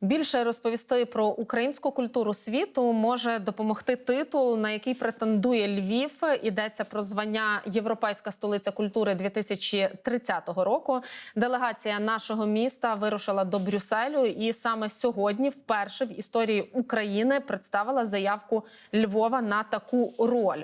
Більше розповісти про українську культуру світу може допомогти титул, на який претендує Львів. Йдеться про звання Європейська столиця культури 2030 року. Делегація нашого міста вирушила до Брюсселю, і саме сьогодні, вперше в історії України, представила заявку Львова на таку роль.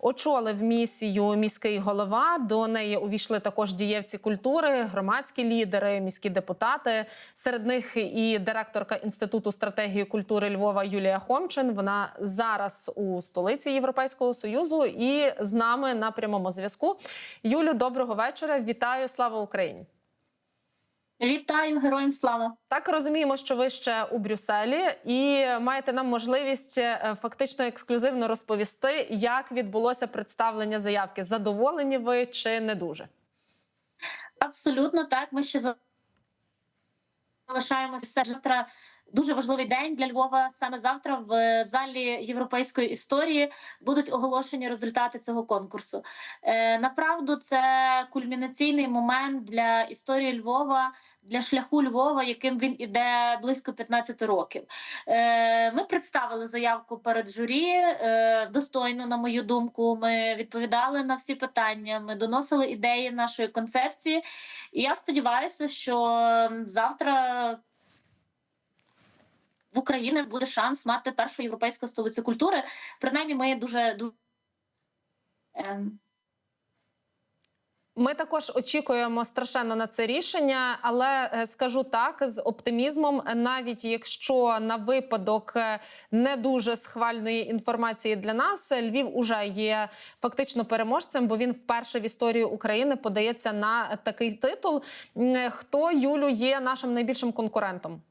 Очолив місію міський голова. До неї увійшли також дієвці культури, громадські лідери, міські депутати. Серед них і директорка інституту стратегії культури Львова Юлія Хомчин. Вона зараз у столиці Європейського союзу і з нами на прямому зв'язку. Юлю, доброго вечора. Вітаю! Слава Україні! Вітаю, героям слава! Так розуміємо, що ви ще у Брюсселі, і маєте нам можливість е, фактично ексклюзивно розповісти, як відбулося представлення заявки. Задоволені ви чи не дуже? Абсолютно так. Ми ще залишаємося завтра. Дуже важливий день для Львова. Саме завтра в залі європейської історії будуть оголошені результати цього конкурсу. Е, направду, це кульмінаційний момент для історії Львова, для шляху Львова, яким він іде близько 15 років. Е, ми представили заявку перед журі е, достойно, на мою думку. Ми відповідали на всі питання. Ми доносили ідеї нашої концепції. І я сподіваюся, що завтра в Україні буде шанс мати першу європейську столицю культури. Принаймні, ми дуже дуже. Ем, Ми також очікуємо страшенно на це рішення, але е, скажу так з оптимізмом, навіть якщо на випадок е, не дуже схвальної інформації для нас, Львів уже є фактично переможцем, бо він вперше в історії України подається на такий титул. Хто Юлю є нашим найбільшим конкурентом?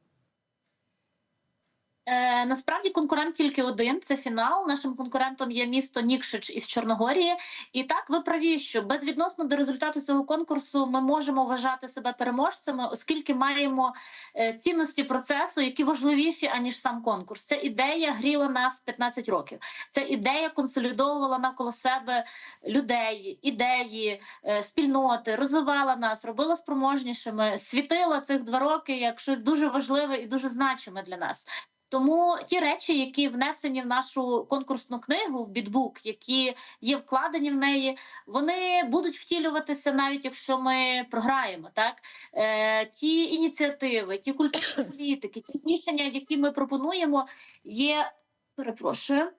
Е, насправді конкурент тільки один це фінал. Нашим конкурентом є місто Нікшич із Чорногорії. І так ви праві, що безвідносно до результату цього конкурсу ми можемо вважати себе переможцями, оскільки маємо е, цінності процесу, які важливіші аніж сам конкурс. Ця ідея гріла нас 15 років. Ця ідея консолідовувала навколо себе людей, ідеї, е, спільноти, розвивала нас, робила спроможнішими, світила цих два роки як щось дуже важливе і дуже значиме для нас. Тому ті речі, які внесені в нашу конкурсну книгу в бітбук, які є вкладені в неї, вони будуть втілюватися навіть якщо ми програємо. Так е, ті ініціативи, ті культурні політики, ті рішення, які ми пропонуємо, є перепрошую,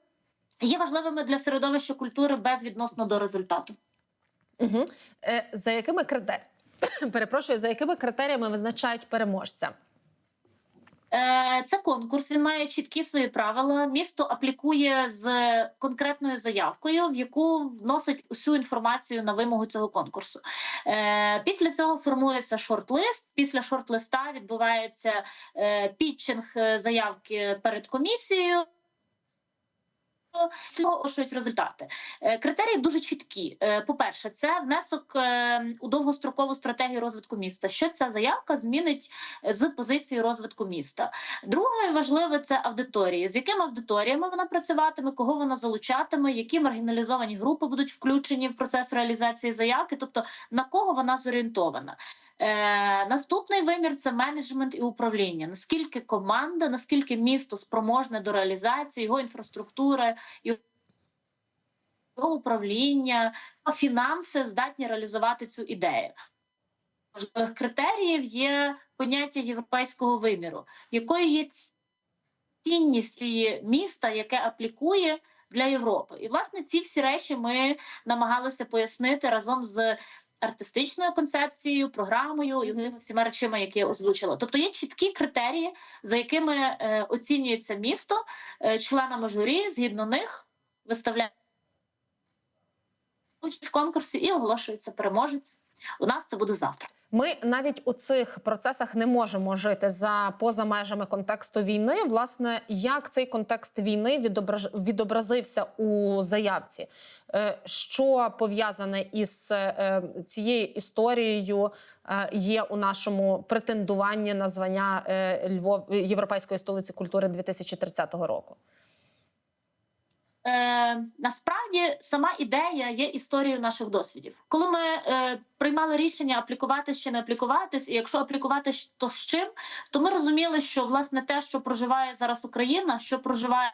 є важливими для середовища культури безвідносно до результату. Угу. Е, за якими критеріями перепрошую, за якими критеріями визначають переможця? Е, Це конкурс. Він має чіткі свої правила. Місто аплікує з конкретною заявкою, в яку вносить усю інформацію на вимогу цього конкурсу. Е, Після цього формується шорт-лист. Після шорт-листа відбувається е, пітчинг заявки перед комісією. Цього оголошують результати. Е, Критерії дуже чіткі. Е, По-перше, це внесок е, у довгострокову стратегію розвитку міста. Що ця заявка змінить з позиції розвитку міста? Друге важливе це аудиторії. З якими аудиторіями вона працюватиме, кого вона залучатиме, які маргіналізовані групи будуть включені в процес реалізації заявки, тобто на кого вона зорієнтована. Е, наступний вимір це менеджмент і управління. Наскільки команда, наскільки місто спроможне до реалізації, його інфраструктури, його управління, фінанси здатні реалізувати цю ідею. Важливих критеріїв є поняття європейського виміру, якою є цінність міста, яке аплікує для Європи. І власне ці всі речі ми намагалися пояснити разом з артистичною концепцією, програмою і тими всіма речами, які я озвучила. Тобто є чіткі критерії, за якими е, оцінюється місто е, членами журі, згідно них виставляють участь в конкурсі і оголошується переможець. У нас це буде завтра. Ми навіть у цих процесах не можемо жити за поза межами контексту війни. Власне, як цей контекст війни відображ... відобразився у заявці? Е, Що пов'язане із е, цією історією е, є у нашому претендуванні на звання е, Львов Європейської столиці культури 2030 року? Е, насправді сама ідея є історією наших досвідів. Коли ми е, приймали рішення аплікуватись чи не аплікуватись, і якщо аплікуватись, то з чим, то ми розуміли, що власне те, що проживає зараз Україна, що проживає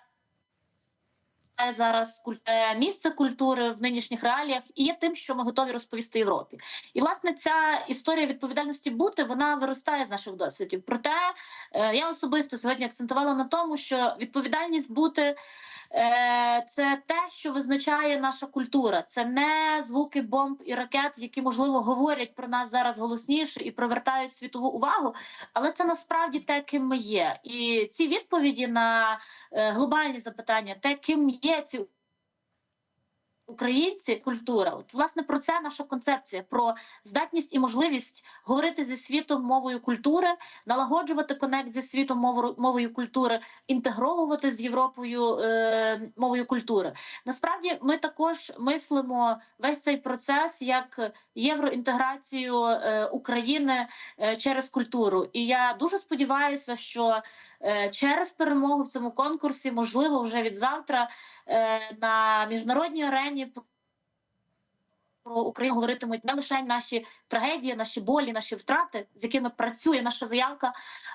зараз е, місце культури в нинішніх реаліях, і є тим, що ми готові розповісти Європі. І власне ця історія відповідальності бути вона виростає з наших досвідів. Проте е, я особисто сьогодні акцентувала на тому, що відповідальність бути. Е, Це те, що визначає наша культура. Це не звуки бомб і ракет, які можливо говорять про нас зараз голосніше і привертають світову увагу. Але це насправді те, ким ми є. І ці відповіді на е, глобальні запитання, те, ким є ці українці, культура. От власне про це наша концепція: про здатність і можливість говорити зі світом мовою культури, налагоджувати конект зі світом мовою, культури, інтегровувати з Європою е, мовою культури. Насправді, ми також мислимо весь цей процес як євроінтеграцію е, України е, через культуру. І я дуже сподіваюся, що через перемогу в цьому конкурсі, можливо, вже від завтра е, на міжнародній арені про Україну говоритимуть не лише наші трагедії, наші болі, наші втрати, з якими працює наша заявка,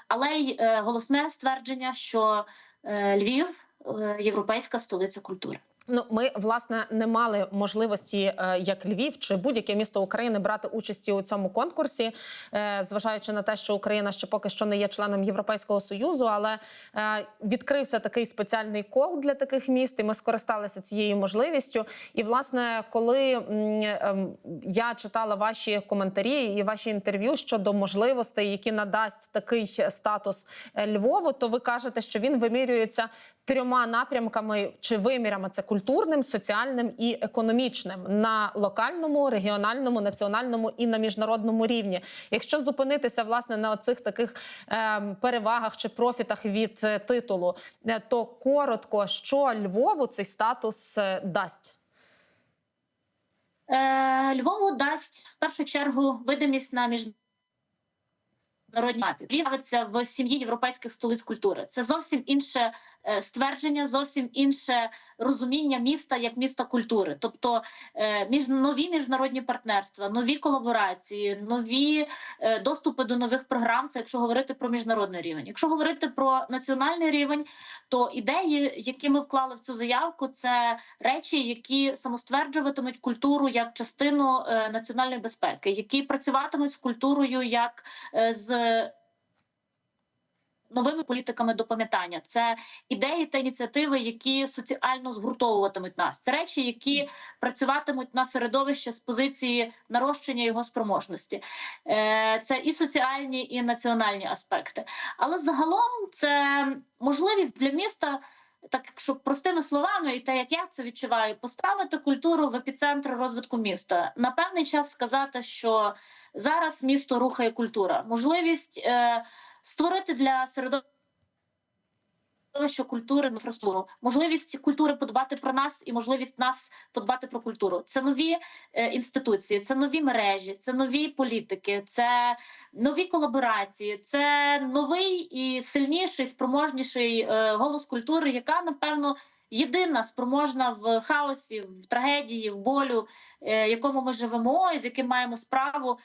але й е, голосне ствердження, що е, Львів е, європейська столиця культури. Ну, ми власне не мали можливості, е, як Львів чи будь-яке місто України, брати участі у цьому конкурсі, е, зважаючи на те, що Україна ще поки що не є членом Європейського союзу, але е, відкрився такий спеціальний кол для таких міст, і ми скористалися цією можливістю. І власне, коли ем, я читала ваші коментарі і ваші інтерв'ю щодо можливостей, які надасть такий статус Львову, то ви кажете, що він вимірюється трьома напрямками чи вимірами: це культурним, соціальним і економічним на локальному, регіональному, національному і на міжнародному рівні. Якщо зупинитися власне на оцих таких е, перевагах чи профітах від е, титулу, е, то коротко, що Львову цей статус е, дасть. Львову дасть в першу чергу видимість на міжнародній мапі. З'явиться в сім'ї європейських столиць культури. Це зовсім інше ствердження, зовсім інше розуміння міста як міста культури. Тобто е, між нові міжнародні партнерства, нові колаборації, нові е, доступи до нових програм. Це якщо говорити про міжнародний рівень. Якщо говорити про національний рівень, то ідеї, які ми вклали в цю заявку, це речі, які самостверджуватимуть культуру як частину е, національної безпеки, які працюватимуть з культурою як е, з новими політиками до пам'ятання. Це ідеї та ініціативи, які соціально згуртовуватимуть нас. Це речі, які працюватимуть на середовище з позиції нарощення його спроможності. Е, Це і соціальні, і національні аспекти. Але загалом це можливість для міста. Так, якщо простими словами, і те, як я це відчуваю, поставити культуру в епіцентр розвитку міста. На певний час сказати, що зараз місто рухає культура. Можливість е, створити для середовища культури інфраструктуру, можливість культури подбати про нас і можливість нас подбати про культуру. Це нові е, інституції, це нові мережі, це нові політики, це нові колаборації, це новий і сильніший, спроможніший е, голос культури, яка напевно. Єдина спроможна в хаосі, в трагедії, в болю, е, якому ми живемо, і з яким маємо справу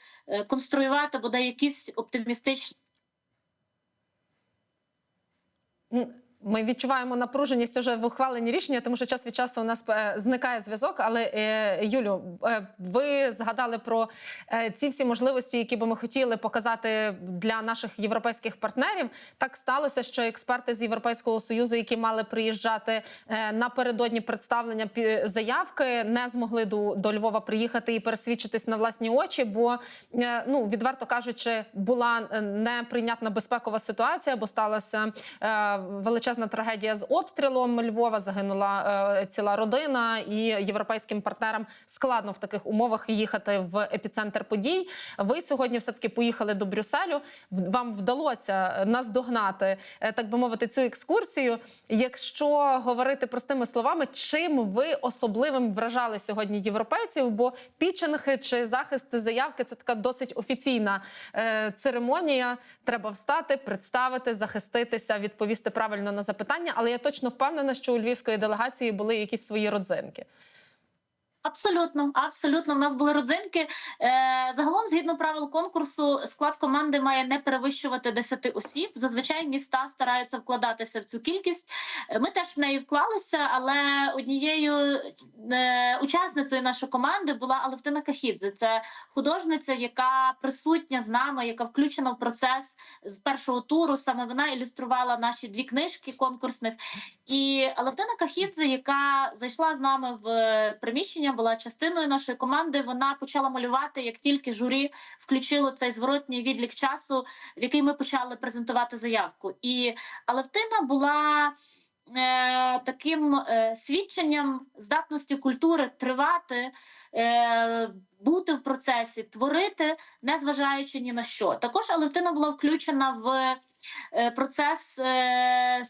конструювати бодай якісь оптимістичні Mmh. Ми відчуваємо напруженість вже в ухваленні рішення, тому що час від часу у нас е, зникає зв'язок. Але е, Юлю, е, ви згадали про ці всі можливості, які би ми хотіли показати для наших європейських партнерів. Так сталося, що експерти з Європейського союзу, які мали приїжджати напередодні представлення заявки, не змогли до, до Львова приїхати і пересвідчитись на власні очі, бо ну відверто кажучи, була неприйнятна безпекова ситуація, бо сталася е, величезна трагедія з обстрілом Львова. Загинула е, ціла родина, і європейським партнерам складно в таких умовах їхати в епіцентр подій. Ви сьогодні все таки поїхали до Брюсселю. Вам вдалося наздогнати, е, так би мовити, цю екскурсію. Якщо говорити простими словами, чим ви особливим вражали сьогодні європейців? Бо пічинг чи захист заявки це така досить офіційна е, церемонія. Треба встати, представити, захиститися, відповісти правильно на на запитання, але я точно впевнена, що у львівської делегації були якісь свої родзинки. Абсолютно, абсолютно. У нас були родзинки. Е, загалом, згідно правил конкурсу, склад команди має не перевищувати 10 осіб. Зазвичай міста стараються вкладатися в цю кількість. Е, Ми теж в неї вклалися, але однією е, учасницею нашої команди була Алевтина Кахідзе. Це художниця, яка присутня з нами, яка включена в процес з першого туру. Саме вона ілюструвала наші дві книжки конкурсних. І Алевтина Кахідзе, яка зайшла з нами в приміщення, була частиною нашої команди. Вона почала малювати, як тільки журі включило цей зворотній відлік часу, в який ми почали презентувати заявку. І Алевтина була. Е, таким е, свідченням здатності культури тривати, е, бути в процесі, творити, не зважаючи ні на що. Також Алевтина була включена в процес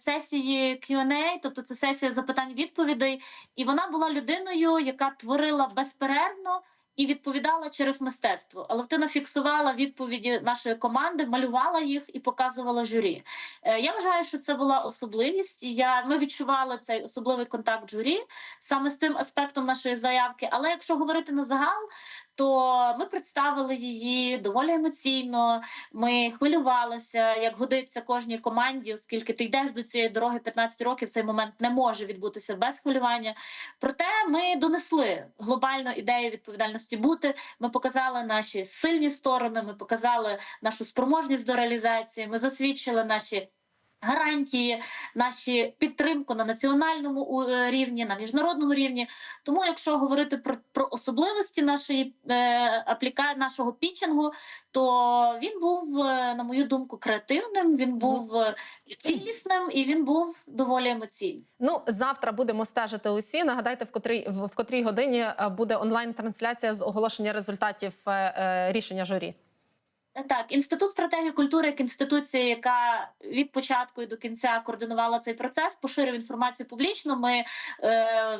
сесії Q&A, тобто це сесія запитань-відповідей, і вона була людиною, яка творила безперервно. І відповідала через мистецтво. Алевтина фіксувала відповіді нашої команди, малювала їх і показувала журі. Е, я вважаю, що це була особливість. Я ми відчували цей особливий контакт журі саме з цим аспектом нашої заявки. Але якщо говорити на загал, то ми представили її доволі емоційно. Ми хвилювалися, як годиться кожній команді, оскільки ти йдеш до цієї дороги 15 років. Цей момент не може відбутися без хвилювання. Проте ми донесли глобальну ідею відповідальності бути. Ми показали наші сильні сторони. Ми показали нашу спроможність до реалізації. Ми засвідчили наші. Гарантії, наші підтримку на національному е, рівні, на міжнародному рівні. Тому, якщо говорити про, про особливості нашої е, апліка нашого пітчингу, то він був, е, на мою думку, креативним. Він був е, цілісним і він був доволі емоційним. Ну завтра будемо стежити усі. Нагадайте, в котрій в, котрій годині буде онлайн-трансляція з оголошення результатів е, рішення журі. Так, інститут стратегії культури як інституція, яка від початку і до кінця координувала цей процес, поширив інформацію публічно. Ми е,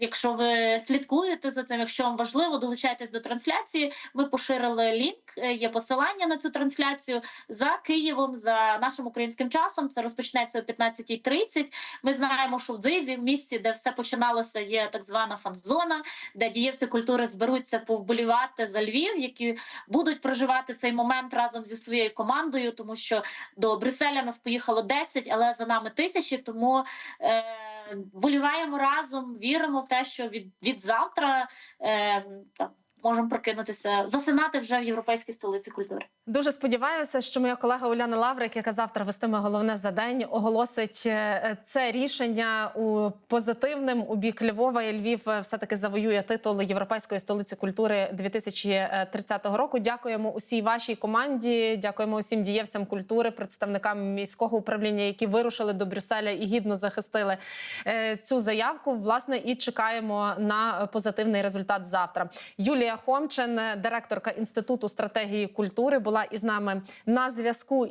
Якщо ви слідкуєте за цим, якщо вам важливо, долучайтесь до трансляції. Ми поширили лінк, е, є посилання на цю трансляцію за Києвом, за нашим українським часом. Це розпочнеться о 15.30. Ми знаємо, що в Дзизі, в місці, де все починалося, є так звана фан-зона, де дієвці культури зберуться повболівати за Львів, які будуть проживати цей момент разом зі своєю командою, тому що до Брюсселя нас поїхало 10, але за нами тисячі. Тому е, боліваємо разом, віримо в те, що від, від завтра е, можемо прокинутися, засинати вже в європейській столиці культури. Дуже сподіваюся, що моя колега Уляна Лаврик, яка завтра вестиме головне за день, оголосить е, це рішення у позитивним у бік Львова. І Львів все таки завоює титул Європейської столиці культури 2030 року. Дякуємо усій вашій команді. Дякуємо усім дієвцям культури, представникам міського управління, які вирушили до Брюсселя і гідно захистили е, цю заявку. Власне, і чекаємо на позитивний результат завтра. Юлія Хомчин, директорка інституту стратегії культури, із нами на зв'язку.